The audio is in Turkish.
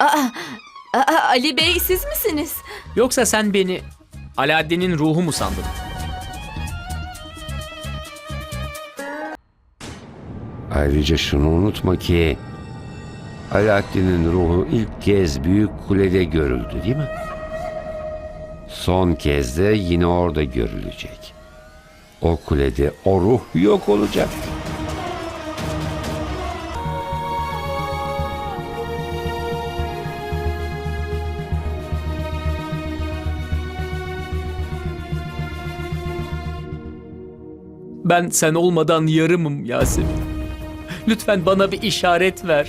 Aa, aa, Ali Bey siz misiniz? Yoksa sen beni Alaaddin'in ruhu mu sandın? Ayrıca şunu unutma ki Alaaddin'in ruhu ilk kez Büyük Kule'de görüldü değil mi? Son kez de yine orada görülecek. O kulede o ruh yok olacak. Ben sen olmadan yarımım Yasemin. Lütfen bana bir işaret ver.